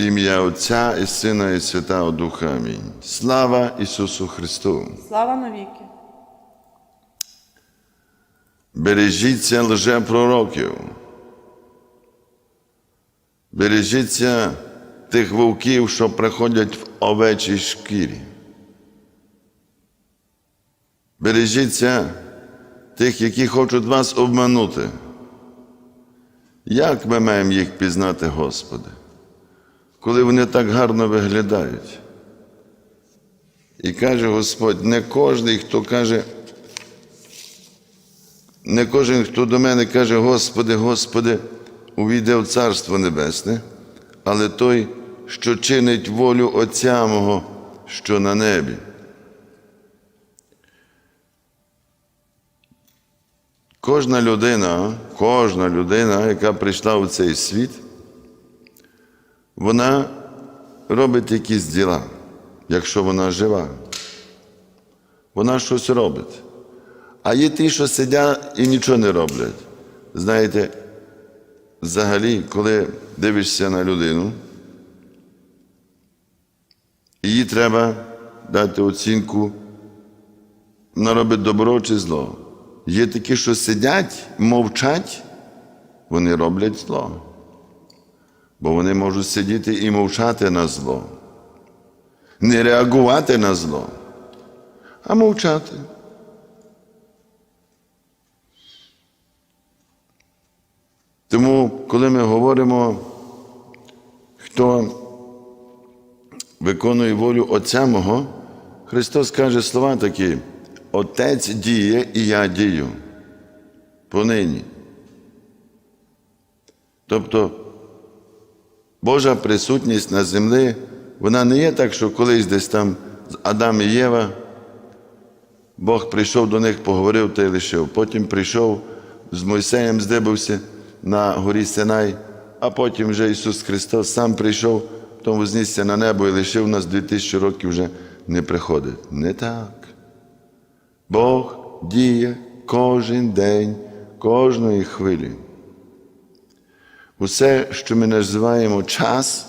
Ім'я Отця і Сина, і Святого Духа. Амінь. Слава Ісусу Христу! Слава навіки. Бережіться лжепророків. Бережіться тих вовків, що приходять в овечій шкірі. Бережіться тих, які хочуть вас обманути. Як ми маємо їх пізнати, Господи, коли вони так гарно виглядають? І каже Господь, не кожен, хто каже, не кожен, хто до мене каже, Господи, Господи, увійде в Царство Небесне, але той, що чинить волю Отця мого, що на небі. Кожна людина, кожна людина, яка прийшла у цей світ, вона робить якісь діла, якщо вона жива. Вона щось робить. А є ті, що сидять і нічого не роблять. Знаєте, взагалі, коли дивишся на людину, їй треба дати оцінку, вона робить добро чи зло. Є такі, що сидять, мовчать, вони роблять зло. Бо вони можуть сидіти і мовчати на зло, не реагувати на зло, а мовчати. Тому, коли ми говоримо, хто виконує волю Отця мого, Христос каже слова такі: Отець діє і я дію. Понині. Тобто Божа присутність на землі, вона не є так, що колись десь там Адам і Єва, Бог прийшов до них, поговорив та й лишив. Потім прийшов з Мойсеєм, здибався на горі Синай, а потім вже Ісус Христос сам прийшов, потім вознісся на небо і лишив нас 2000 років вже не приходить. Не так. Бог діє кожен день, кожної хвилі. Усе, що ми називаємо час,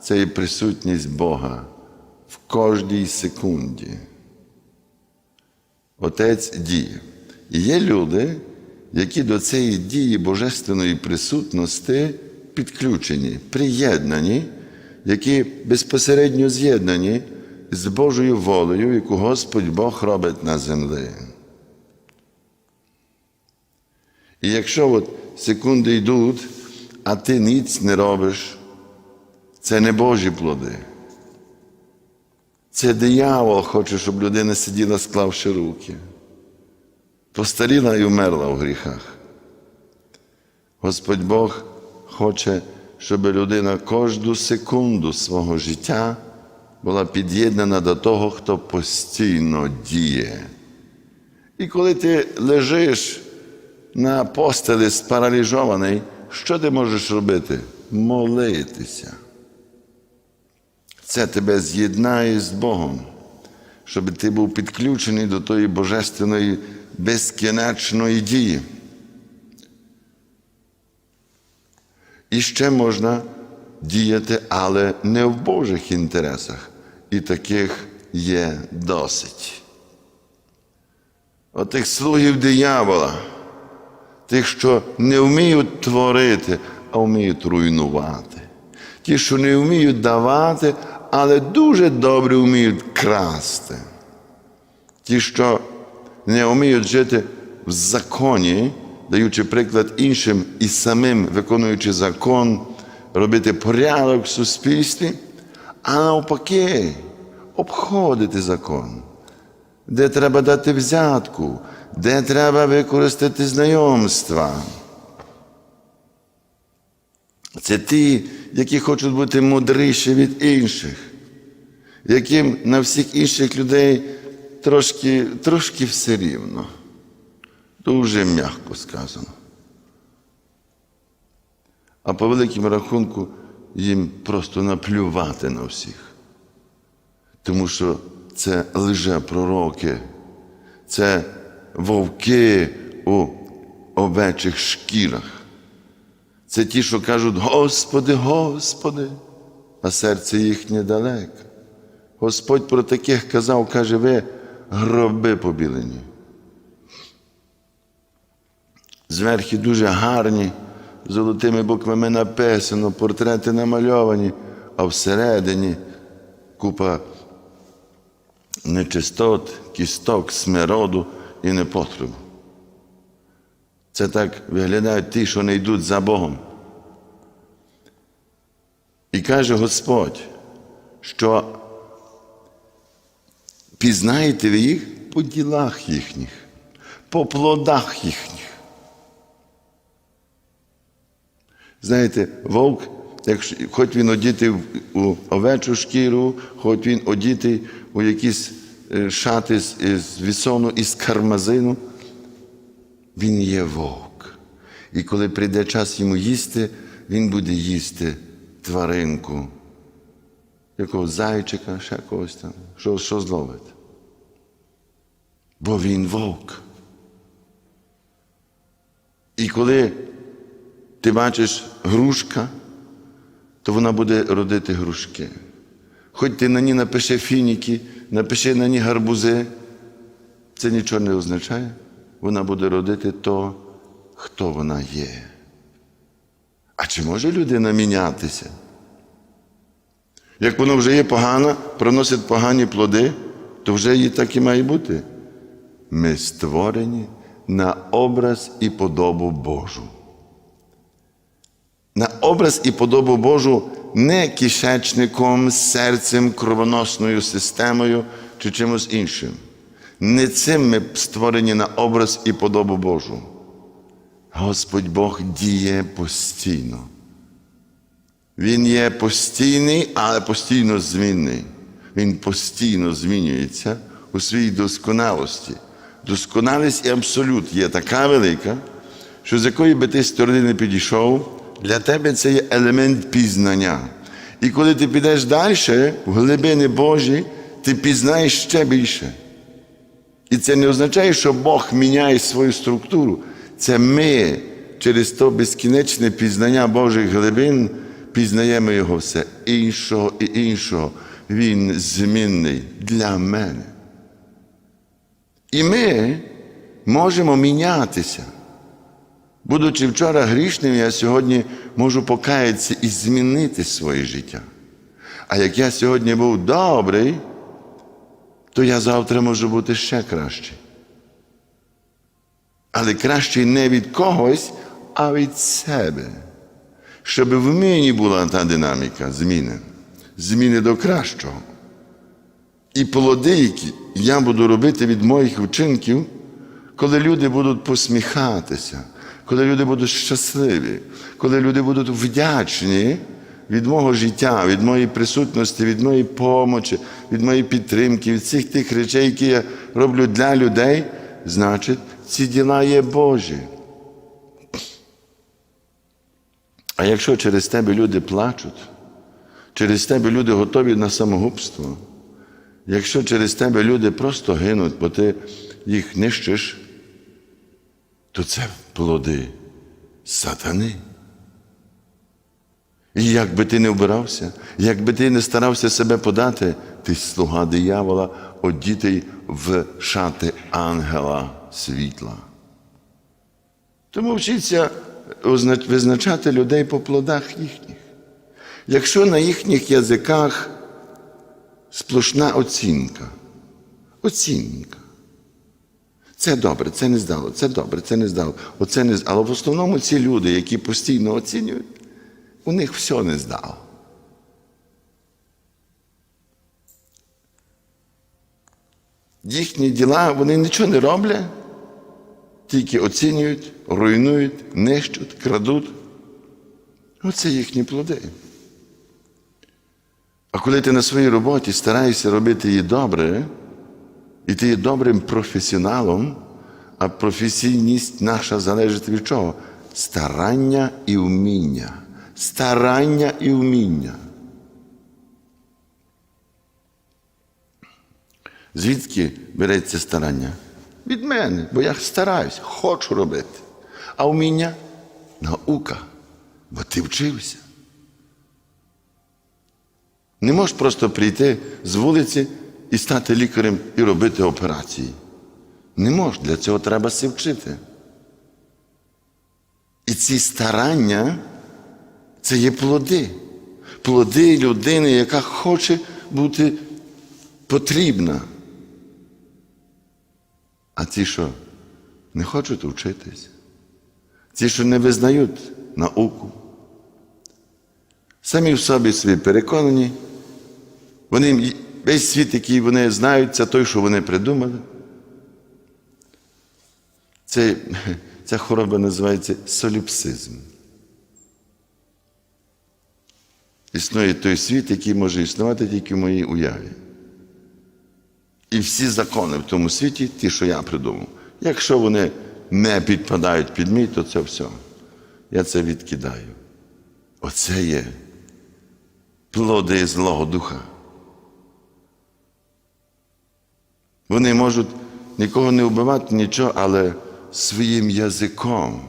це є присутність Бога в кожній секунді. Отець діє. І є люди, які до цієї дії божественної присутності підключені, приєднані, які безпосередньо з'єднані з Божою волею, яку Господь Бог робить на землі. І якщо от секунди йдуть, а ти ніц не робиш, це не Божі плоди. Це диявол хоче, щоб людина сиділа, склавши руки. Постаріла і вмерла в гріхах. Господь Бог хоче, щоб людина кожну секунду свого життя була під'єднана до того, хто постійно діє. І коли ти лежиш на постелі спараліжований, що ти можеш робити? Молитися. Це тебе з'єднає з Богом, щоб ти був підключений до тої божественної безкінечної дії. І ще можна діяти, але не в Божих інтересах. І таких є досить. Отих слугів диявола, тих, що не вміють творити, а вміють руйнувати. Ті, що не вміють давати, але дуже добре вміють красти. Ті, що не вміють жити в законі, даючи приклад іншим і самим виконуючи закон, робити порядок в суспільстві, а навпаки, обходити закон, де треба дати взятку, де треба використати знайомства. Це ті, які хочуть бути мудріші від інших, яким на всіх інших людей трошки, трошки все рівно. Дуже м'яко сказано. А по великому рахунку їм просто наплювати на всіх. Тому що це лжепророки, це вовки у овечих шкірах. Це ті, що кажуть, Господи, Господи, а серце їхнє далеке. Господь про таких казав, каже, ви гроби побілені. Зверхи дуже гарні, золотими буквами написано, портрети намальовані, а всередині купа нечистот, кісток, смироду і непотребу. Це так виглядають ті, що не йдуть за Богом. І каже Господь, що пізнаєте ви їх по ділах їхніх, по плодах їхніх. Знаєте, вовк, хоч він одітий у овечу шкіру, хоч він одітий у якісь шати з, з вісону із кармазину, він є вовк. І коли прийде час йому їсти, він буде їсти тваринку, якогось зайчика, ще когось там, що, що зловить. Бо він вовк. І коли ти бачиш грушка, то вона буде родити грушки. Хоч ти на ній напиши фініки, напиши на ній гарбузи, це нічого не означає. Вона буде родити то, хто вона є. А чи може людина мінятися? Як воно вже є погано, приносить погані плоди, то вже їй так і має бути. Ми створені на образ і подобу Божу. На образ і подобу Божу не кишечником, серцем, кровоносною системою чи чимось іншим. Не цим ми створені на образ і подобу Божу. Господь Бог діє постійно. Він є постійний, але постійно змінний. Він постійно змінюється у своїй досконалості. Досконалість і абсолют є така велика, що з якої би ти сторони не підійшов, для тебе це є елемент пізнання. І коли ти підеш далі, в глибини Божі, ти пізнаєш ще більше. І це не означає, що Бог міняє свою структуру. Це ми через то безкінечне пізнання Божих глибин пізнаємо його все іншого і іншого. Він змінний для мене. І ми можемо мінятися. Будучи вчора грішним, я сьогодні можу покаятися і змінити своє життя. А як я сьогодні був добрий, то я завтра можу бути ще кращий. Але кращий не від когось, а від себе. Щоб в мені була та динаміка зміни, зміни до кращого. І плоди, які я буду робити від моїх вчинків, коли люди будуть посміхатися, коли люди будуть щасливі, коли люди будуть вдячні від мого життя, від моєї присутності, від моєї помочі, від моєї підтримки, від всіх тих речей, які я роблю для людей, значить, ці діла є Божі. А якщо через тебе люди плачуть, через тебе люди готові на самогубство, якщо через тебе люди просто гинуть, бо ти їх нищиш, то це плоди сатани. І як би ти не вбирався, як би ти не старався себе подати, ти слуга диявола, одітий в шати ангела світла. Тому вчіться озна- визначати людей по плодах їхніх. Якщо на їхніх язиках сплошна оцінка, оцінка. Це добре, це не здало, це добре, це не здало, оце не здало. Але в основному ці люди, які постійно оцінюють, у них все не здало. Їхні діла, вони нічого не роблять, тільки оцінюють, руйнують, нищуть, крадуть. Оце їхні плоди. А коли ти на своїй роботі стараєшся робити її добре, і ти є добрим професіоналом, а професійність наша залежить від чого? Старання і вміння. Старання і вміння. Звідки береться старання? Від мене, бо я стараюсь, хочу робити. А вміння наука, бо ти вчився. Не можеш просто прийти з вулиці і стати лікарем і робити операції. Не можеш, для цього треба се вчити. І ці старання це є плоди. Плоди людини, яка хоче бути потрібна. А ті, що не хочуть вчитись, ті, що не визнають науку, самі в собі собі переконані, вони весь світ, який вони знають, це той, що вони придумали. Це, ця хвороба називається соліпсизм. Існує той світ, який може існувати тільки в моїй уяві. І всі закони в тому світі, ті, що я придумав. Якщо вони не підпадають під мій, то це все. Я це відкидаю. Оце є плоди Злого Духа. Вони можуть нікого не вбивати, нічого, але своїм язиком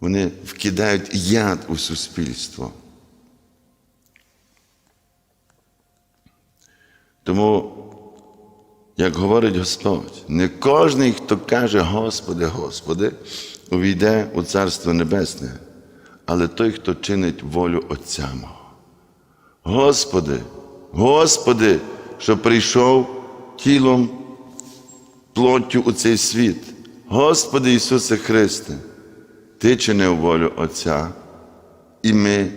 вони вкидають яд у суспільство. Тому, як говорить Господь, не кожен, хто каже Господи, Господи, увійде у Царство Небесне, але той, хто чинить волю Отця мого. Господи, Господи, що прийшов тілом, плоттю у цей світ. Господи Ісусе Христе, Ти чинив волю Отця, і ми,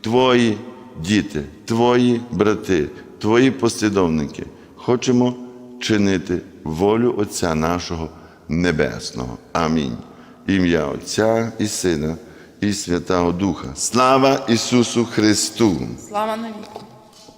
Твої діти, Твої брати, Твої послідовники, хочемо чинити волю Отця нашого Небесного. Амінь. Ім'я Отця і Сина, і Святого Духа. Слава Ісусу Христу! Слава навіки.